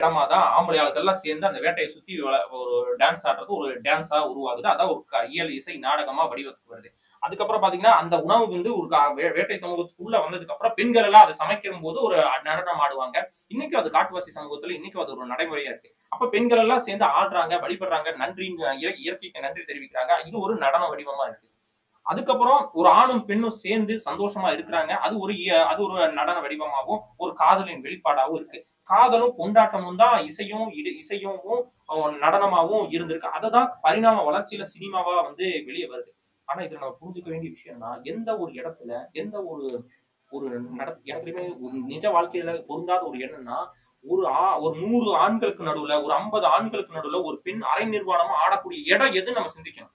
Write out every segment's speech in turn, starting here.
இடமா தான் ஆம்பளை ஆளுக்கெல்லாம் சேர்ந்து அந்த வேட்டையை சுத்தி ஒரு டான்ஸ் ஆடுறது ஒரு டான்ஸா உருவாகுது. அதான் ஒரு இயல் இசை நாடகமா வடிவத்துக்கு வருது. அதுக்கப்புறம் பாத்தீங்கன்னா அந்த உணவு வந்து ஒரு வே- வேட்டை சமூகத்துக்குள்ள வந்ததுக்கு அப்புறம் பெண்கள் எல்லாம் அதை சமைக்கும் போது ஒரு நடனம் ஆடுவாங்க. இன்னைக்கும் அது காட்டுவாசி சமூகத்துல இன்னைக்கும் அது ஒரு நடைமுறையா இருக்கு. அப்ப பெண்கள் எல்லாம் சேர்ந்து ஆடுறாங்க வழிபடுறாங்க நன்றி இயற்கைக்கு நன்றி தெரிவிக்கிறாங்க. இது ஒரு நடன வடிவமா இருக்கு. அதுக்கப்புறம் ஒரு ஆணும் பெண்ணும் சேர்ந்து சந்தோஷமா இருக்கிறாங்க. அது ஒரு அது ஒரு நடன வடிவமாகவும் ஒரு காதலின் வெளிப்பாடாகவும் இருக்கு. காதலும் கொண்டாட்டமும் தான் இசையும் இசையும் நடனமாகவும் நடனமாவும் இருந்திருக்கு. அதை தான் பரிணாம வளர்ச்சியில சினிமாவா வந்து வெளியே வருது. ஆனா இதுல நம்ம புரிஞ்சுக்க வேண்டிய விஷயம்னா எந்த ஒரு இடத்துல எந்த ஒரு ஒரு நட இடத்துலயுமே ஒரு நிஜ வாழ்க்கையில பொருந்தாத ஒரு இடம்னா ஒரு ஆ- ஒரு நூறு ஆண்களுக்கு நடுவுல ஒரு ஐம்பது ஆண்களுக்கு நடுவுல ஒரு பெண் அரை நிர்வாணமா ஆடக்கூடிய இடம் எதுன்னு நம்ம சிந்திக்கணும்.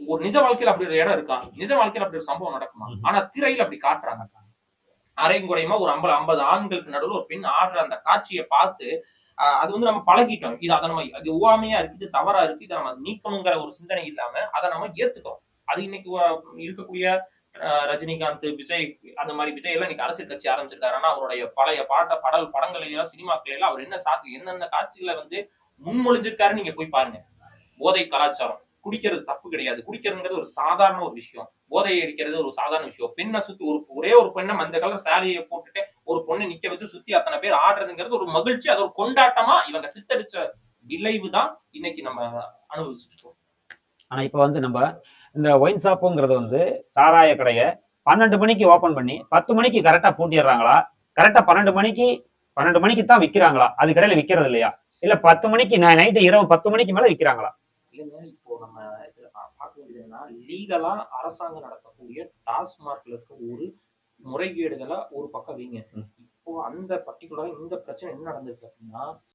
ஒரு நிஜ வாழ்க்கையில அப்படி ஒரு இடம் இருக்கா? நிஜ வாழ்க்கையில அப்படி ஒரு சம்பவம் நடக்குமா? ஆனா திரையில அப்படி காட்டுறாங்க அரைங்குறையமா ஒரு ஐம்பது ஐம்பது ஆண்களுக்கு நடுவுல ஒரு பெண் ஆடுற அந்த காட்சியை பார்த்து அது வந்து நம்ம பழகிட்டோம். இது அதை நம்ம அது ஒவ்வாமையா இருக்கு இது தவறா இருக்கு இதை நம்ம நீக்கணுங்கிற ஒரு சிந்தனை இல்லாம அதை நம்ம ஏத்துக்கிறோம். அது இன்னைக்கு இருக்கக்கூடிய ரஜினிகாந்த் விஜய் அந்த மாதிரி விஜய் எல்லாம் இன்னைக்கு அரசியல் கட்சி ஆரம்பிச்சிருக்காரு. ஆனா அவருடைய பழைய பாட்ட படல் படங்களையும் சினிமாக்களையும் அவர் என்ன சாக்கு என்னென்ன காட்சிகளை வந்து முன்மொழிஞ்சிருக்காரு நீங்க போய் பாருங்க. போதை கலாச்சாரம். குடிக்கிறது தப்பு கிடையாது. குடிக்கிறதுங்கிறது ஒரு சாதாரண ஒரு விஷயம். போதை அடிக்கிறது ஒரு சாதாரண விஷயம். பெண்ணை சுத்தி ஒரு ஒரே ஒரு பெண்ணை மஞ்ச கலர் சாரியை போட்டுட்டு ஒரு பொண்ணை நிக்க வச்சு சுத்தி அத்தனை பேர் ஆடுறதுங்கிறது ஒரு மகிழ்ச்சி. அது ஒரு கொண்டாட்டமா இவங்க சித்தரிச்ச விளைவு தான் இன்னைக்கு நம்ம அனுபவிச்சுட்டு இருக்கோம் ஆனா இப்ப வந்து நம்ம இந்த ஒயின் ஷாப்புங்கிறது வந்து சாராய கடையை பன்னெண்டு மணிக்கு ஓபன் பண்ணி பத்து மணிக்கு கரெக்டா பூட்டிடுறாங்களா? கரெக்டா பன்னெண்டு மணிக்கு பன்னெண்டு மணிக்கு தான் விக்கிறாங்களா? அது கடையில விக்கிறது இல்லையா? இல்ல பத்து மணிக்கு நைட்டு இரவு பத்து மணிக்கு மேல இப்போ நம்ம இதுல பார்க்க வேண்டியது என்னன்னா லீகலா அரசாங்கம் நடத்தக்கூடிய டாஸ்மார்க்ல இருக்க ஒரு முறைகேடுகளை ஒரு பக்கம் வைங்க. இப்போ அந்த பர்டிகுலரா இந்த பிரச்சனை என்ன நடந்திருக்கு அப்படின்னா